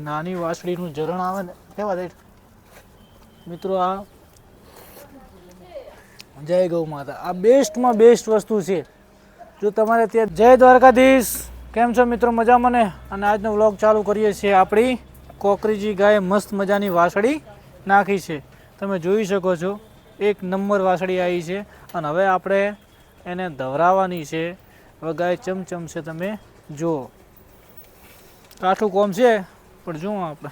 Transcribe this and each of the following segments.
નાની વાસળીનું ઝરણ આવે ને, કેવા દેઠ મિત્રો, આ જય ગૌ માતા. આ બેસ્ટમાં બેસ્ટ વસ્તુ છે. જો તમારે ત્યાં જય દ્વારકાધીશ. કેમ છો મિત્રો? મજા મને અને આજનો વ્લોગ ચાલુ કરીએ છીએ આપણી કોકરીજી ગાય મસ્ત મજાની વાસળી નાખી છે. તમે જોઈ શકો છો, એક નંબર વાસળી આવી છે. અને હવે આપણે એને ધવરાવવાની છે. હવે ગાય ચમચમ છે, તમે જુઓ. કાઠું કોમ છે? પણ જુઓ આપણે.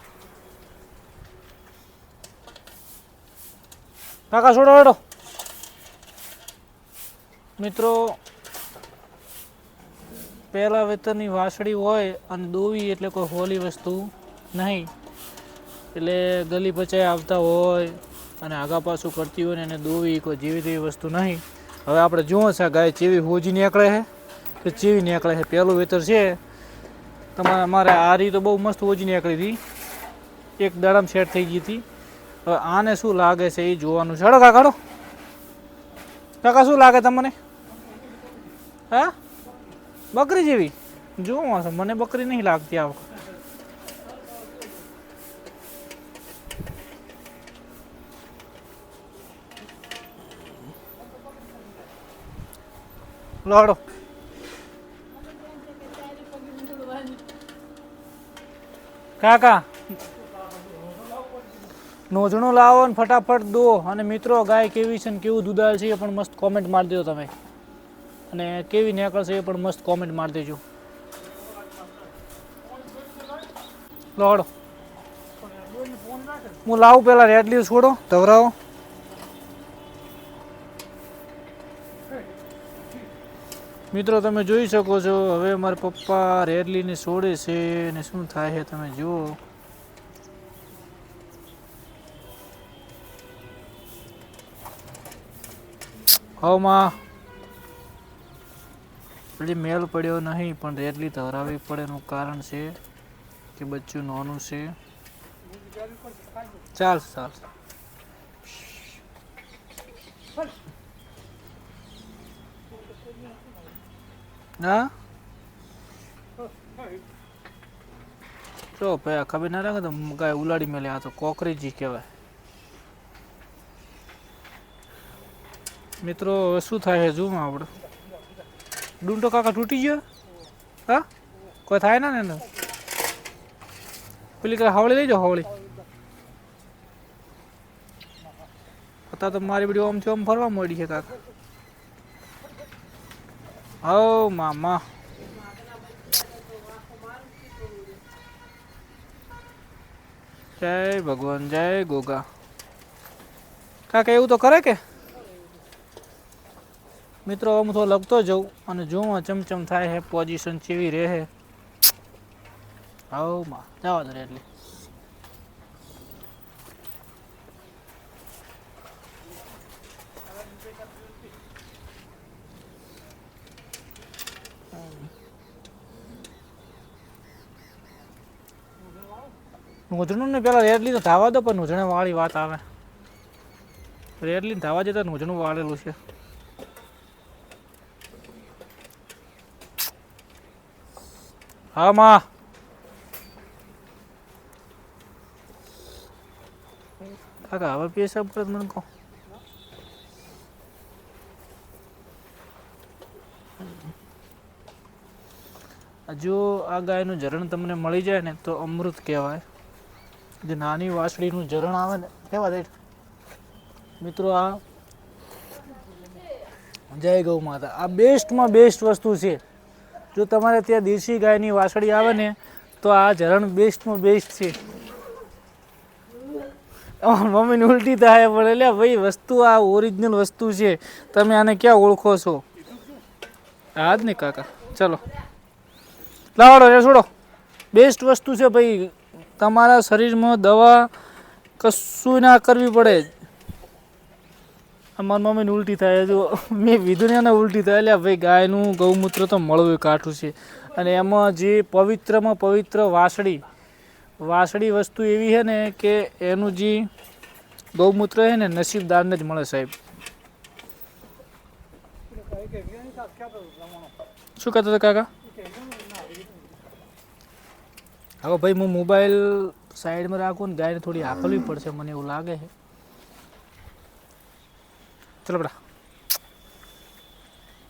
કાકા, છોડો હેડો મિત્રો, પહેલા વેતરની વાસળી હોય અને દોવી એટલે કોઈ હોલી વસ્તુ નહીં. એટલે ગલી પચાઈ આવતા હોય અને આગા પાછું કરતી હોય ને એને દોવી કોઈ જેવી તેવી વસ્તુ નહીં. હવે આપણે જુઓ છે ગાય ચેવી હોજી નીકળે છે. કે ચેવી નીકળે છે? પહેલું વેતર છે તમારે અમારે આ રીત તો બહુ મસ્ત હોજી નીકળી હતી. એક દાડામાં સેટ થઈ ગઈ હતી. હવે આને શું લાગે છે એ જોવાનું. છે કાકા કાઢો કાકા, શું લાગે તમને? હા? બકરી જેવી? જોવો છો મને બકરી નહીં લાગતી આ વખત. લોડો કાકા નોંધણું લાવો અને ફટાફટ દો. અને મિત્રો, ગાય કેવી છે ને કેવું દુધાળ છે એ પણ મસ્ત કોમેન્ટ મારી દેજો તમે. અને કેવી નીકળશે એ પણ મસ્ત કોમેન્ટ મારી દેજો. લોડો હું લાવું પહેલાં રેડ લીવ છોડો. ધવરાવો મિત્રો, તમે જોઈ શકો છો, હવે મારા પપ્પા રેડલીને છોડે છે ને શું થાય છે તમે જુઓ. હવમાં હજી મેલ પડ્યો નહીં, પણ રેડલી હરાવવી પડે એનું કારણ છે કે બચ્ચું નાનું છે. ચાલ ચાલ. હા જો ભાઈ ખબર ના રાખે તો ગાય ઉલાડી મેલે આ તો કોકરીજી કહેવાય. મિત્રો શું થાય છે? જોવું આપણે. ડુંટો કાકા તૂટી ગયો? હા? કોઈ થાય ના ને પેલી કાંઈ હવળી લઈ જાઓ હવળી. અત્યારે તો મારી બધી ઓમથી ઓમ ફરવા મળી છે કાકા હો મામા જય ભગવાન, જય ગોગા. કાકા, એવું તો કરે કે? મિત્રો હું તો લખતો જાઉં અને જોવા ચમચમ થાય છે પોઝિશન ચેવી રહે છે હવમાં. જવા દે એટલે. નોંધણું ને પેલા રેડલી તો ધાવા દો પણ નોંધણે વાળી વાત આવે. રેડલી ધાવા જતા નોંધણું વાળેલું છે. હા, માં. કાકા, હવે પેશાબ કરે મને કહો. જો આ ગાયનું ઝરણ તમને મળી જાય ને, તો અમૃત કહેવાય. જે નાની વાસળીનું ઝરણ આવે ને, કેવા દે? મિત્રો, આ જય ગૌ માતા. આ બેસ્ટમાં બેસ્ટ વસ્તુ છે. જો તમારે ત્યાં દેશી ગાયની વાસળી આવે ને, તો આ ઝરણ બેસ્ટમાં બેસ્ટ છે. મમ્મીને ઉલટી થાય પણ એટલે ભાઈ, વસ્તુ આ ઓરિજિનલ વસ્તુ છે. તમે આને ક્યાં ઓળખો છો? હા જ ને કાકા. ચલો. લાવડો રે છોડો. બેસ્ટ વસ્તુ છે ભાઈ. તમારા શરીરમાં દવા કશું ના કરવી પડે. અમારી મમ્મીને ઉલટી થાય, જો મેં વિધુ ને ઉલટી થાય એટલે ભાઈ ગાયનું ગૌમૂત્ર તો મળવું કાઠું છે. અને એમાં જે પવિત્રમાં પવિત્ર વાસળી વાસળી વસ્તુ એવી છે ને કે એનું જે ગૌમૂત્ર છે ને નસીબદારને જ મળે સાહેબ. શું કહેતો હતો કાકા? હવે ભાઈ હું મોબાઈલ સાઈડમાં રાખું ને ગાયને થોડી હાકલવી પડશે, મને એવું લાગે છે. ચલો બેટા.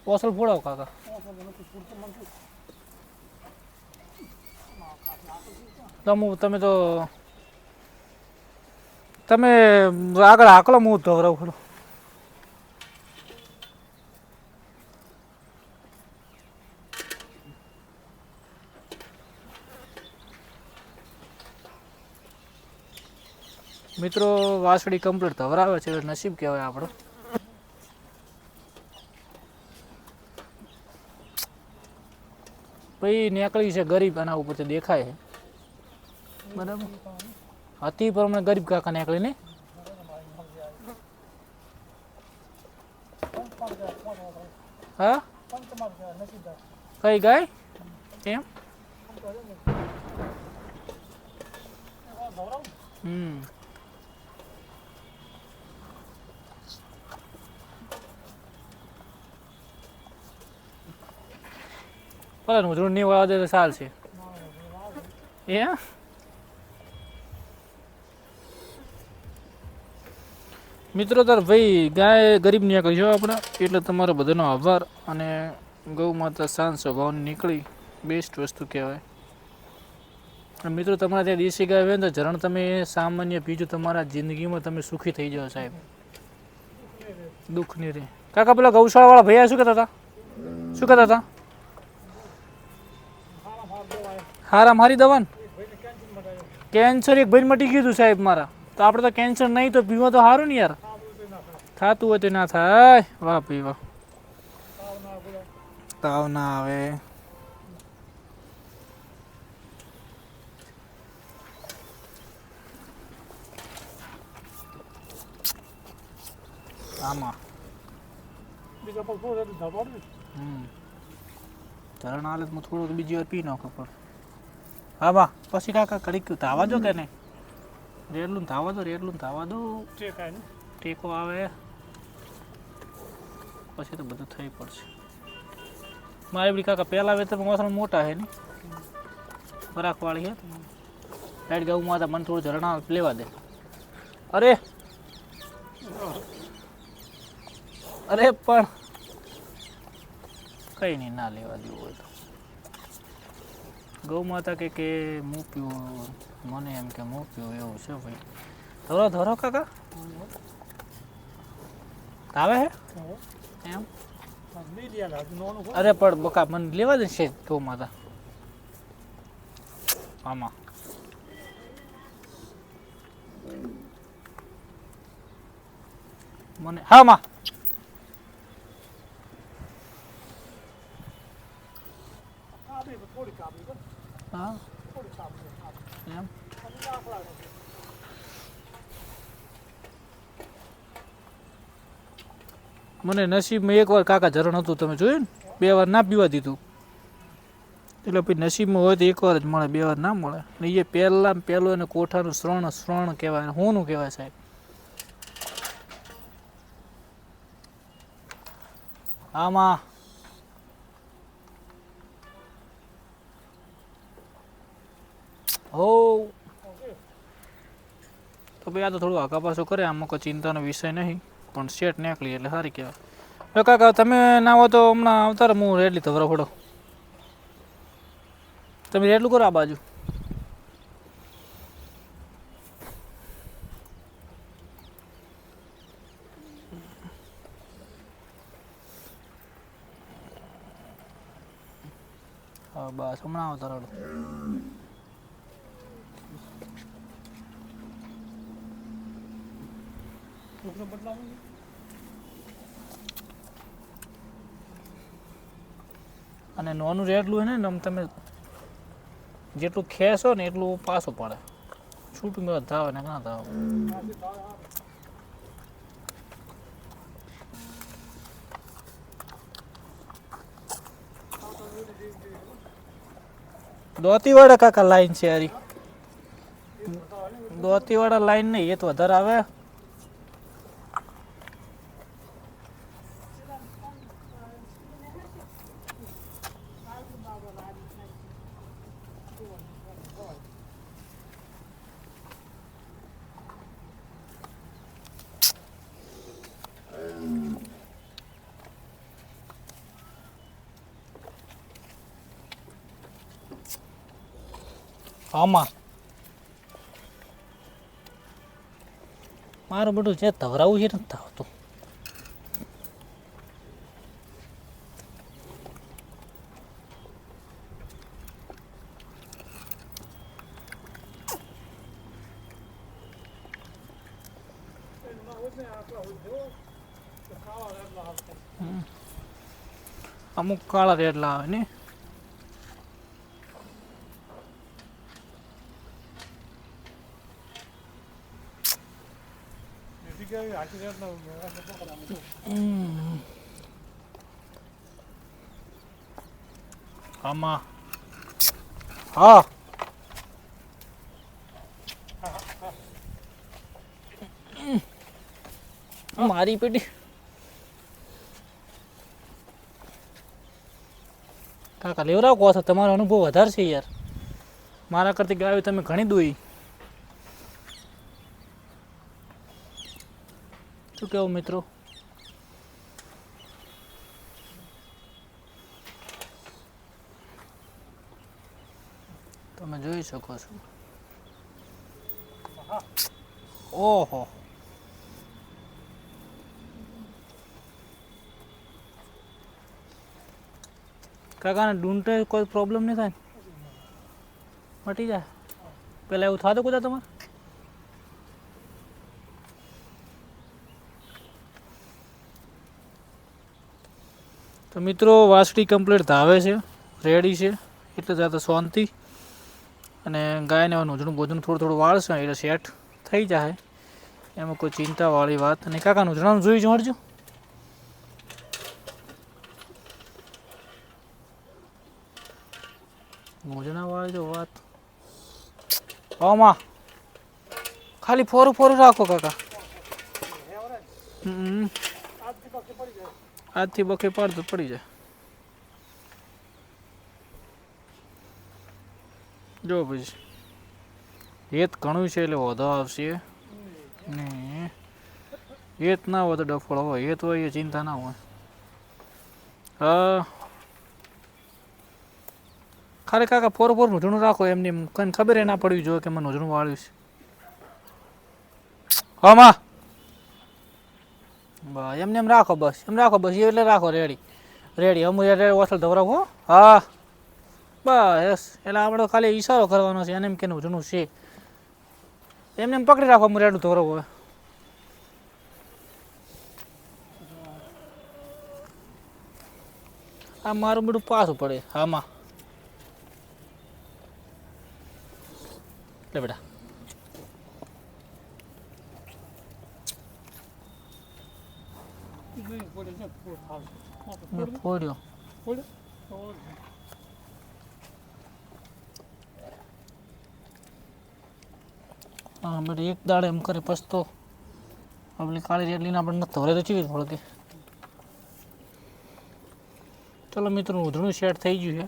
પોસલ ફોડાવો કાકા. તમે તમે તો, તમે આગળ હાકલો, હું ધોવરાવ ખરો. મિત્રો, વાસળી કમ્પ્લીટ ધવરાવે છે નસીબ કહેવાય આપણો. ભાઈ, નીકળી છે, ગરીબ, આના ઉપરથી દેખાય છે. બરાબર? હતી પણ હમણાં ગરીબ કાકા નીકળી ને? હા? કઈ ગાય? એમ? હમ. જોડ નહીં વાળા દે તો છે એ મિત્રો, તાર ભાઈ, ગાય ગરીબ ન્યા છો આપણે. એટલે તમારો બધાનો આભાર અને ગૌ માતા શાંત સ્વભાવની નીકળી. બેસ્ટ વસ્તુ કહેવાય. મિત્રો, તમારા ત્યાં દેશી ગાય હોય ને તો જરણ તમે સામાન્ય બીજું તમારા જિંદગીમાં તમે સુખી થઈ જાઓ, સાહેબ. દુઃખ નહીં રે કાકા, પેલા ગૌશાળાવાળા ભૈયા શું કહેતા હતા? શું કહેતા હતા? હારા મારી દવાન? કેન્સર એક ભાઈ મટી ગયું હતું સાહેબ મારા. તો આપણે તો કેન્સર નહીં તો પીવા તો સારું ને યાર. થતું હોય તો ના થાય. વાહ ભાઈ વાહ. તાવ ના આવે. આમાં. બીજા પર થોડું એટલું ધાબા ને હમ. ધરણ હાલત હું થોડુંક બીજી વાર પી નાખો પણ. હા બા. પછી કાકા કડીક ધાવા દો કે નહીં? રેડલું ધાવા દો રેડલું ધાવા દો ટેકો આવે. પછી તો બધું થઈ પડશે. મારે બી કાકા પહેલા વેતર વાસણ મોટા છે ને. બરાકવાળી છે. રાઈટ ગાઉં માતા મને થોડું ઝરણા લેવા દે. અરે! અરે પણ કઈ નહીં ના લેવા દેવું હોય તો. ગૌ માતા કે કે મૂક્યું મને એમ કે મૂક્યું એવું છે ભાઈ. ધરો ધરો કાકા. આવે હે? એમ? અરે, પણ બકા, મને લેવા દે છે ગૌ માતા આમાં. મને, હા, માં. કાપી પણ થોડી કાપી પણ હા? થોડી કાપી એમ. મને નસીબમાં એક વાર કાકા ઝરણ હતું, તમે જોયું ને? બે વાર ના પીવા દીધું. એટલે પછી નસીબમાં હોય તો એક વાર જ મળે, બે વાર ના મળે. ને એ પહેલાં પહેલું એને કોઠાનું શ્રણ શ્રણ કહેવાય હોનું કહેવાય સાહેબ. આમાં હો તો ભાઈ થોડું આગા કરે, આમાં કોઈ ચિંતાનો વિષય નહીં. પણ સેટ નીકળી એટલે સારી કહેવાય. હવે કાકા, તમે ના હો તો હમણાં આવતા હું રેડલી તો ફોડો તમે રેડલું કરો આ બાજુ. બસ, હમણાં આવતા રહો. છોકરો બદલાવું. અને નોનું રેડલું હોય ને આમ તમે જેટલું ખેંચો ને એટલું પાછું પડે છૂટું મેં ધાવે ને ઘણા ધાવે. દોતીવાડા કાકા લાઈન છે હારી દોતીવાડા લાઈન નહીં, એ તો વધારે આવે આમાં મારું બધું જે ધવરાવું છે ને નથી થતું એના હોય ને આટલા હોય જો તો ખાવા એટલા આવતા અમુક કાળા રેડલા આવે ને હમ. આમાં હા મારી પેટી કાકા લેવરાવ કહો છો તમારો અનુભવ વધારે છે યાર. મારા કરતી ગાયો તમે ઘણી દોઈ. કેવું, મિત્રો? તમે જોઈ શકો છો. ઓહો. કાકાને ડૂંટે કોઈ પ્રોબ્લેમ નહીં થાય મટી જાય. પેલા એવું થતું કુદા તમારે? તો મિત્રો, વાસળી કમ્પ્લીટ ધાવે છે રેડી છે, એટલે જાતે શાંતિ. અને ગાયને નોંધણું બોધણું થોડું થોડું વાળશે, એટલે સેટ થઈ જાય એમાં કોઈ ચિંતાવાળી વાત નહીં. કાકા નોંધણાનું જોઈ જોડજો નોંધણાવાળી તો વાત. આમાં ખાલી ફોરું ફોરું રાખો કાકા. હમ. આજથી બકે પાડ તો પડી જાય. જો પછી હેત ઘણું છે એટલે વધો આવશે. ને હેત ના હોય તો ડફળ હોય, હેત હોય એ ચિંતા ના હોય. હા. ખાલી કાકા ફોર ફોર નોંધણું રાખો એમની એમ કઈ ખબર એ ના પડવી જોઈએ કે મને નોંધણું વાળ્યું છે. હા, માં. એમને એમ રાખો બસ, એમ રાખો બસ એટલે રાખો રેડી રેડી અમુ ઓછળ ધવરાવ હો. હા. બસ, એટલે આપણે ખાલી ઈશારો કરવાનો છે, એને એમ કેનું જૂનું છે. એમને એમ પકડી રાખો અમુ રેડું ધવરાવ હવે. આ મારું બધું પાછું પડે આમાં લે બેટા. તો હા બેટા એક દાડે એમ કરે પછતો આપણી કાળી રેડલીને પણ નથી ધોરે તો ચીવી કે ચલો મિત્રો ઉધણું સેટ થઈ ગયું છે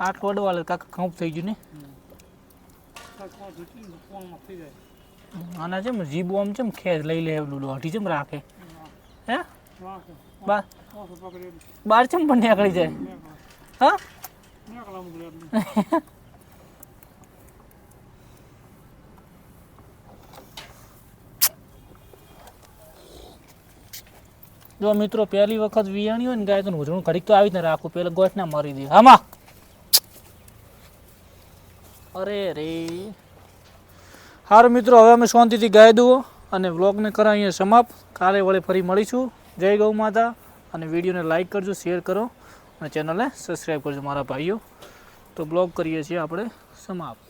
આટલું અડવાલે કાકા ખંપ થઈ ગયું ને આના જેમ જીબો આમ જેમ ખેસ લઈ લે એવડું દોઢી જેમ રાખે હે? બાર ચમ પણ નીકળી જાય? હા? જો મિત્રો પહેલી વખત વિયાણી હોય ને ગાય તો ઉધણું ઘડીક તો આવી જ ને રાખું પેલા ગોઠ ના મારી દે. હામાં અરે રે. સારું મિત્રો હવે અમે શાંતિથી ગાય દો અને વ્લોગને કરા અહીંયા સમાપ્ત. કાલે વળે ફરી મળીશું. જય ગૌ માતા. અને વિડીયોને લાઇક કરજો, શેર કરો. અને ચેનલને સબસ્ક્રાઈબ કરજો, મારા ભાઈઓ. તો બ્લોગ કરીએ છીએ આપણે સમાપ્ત.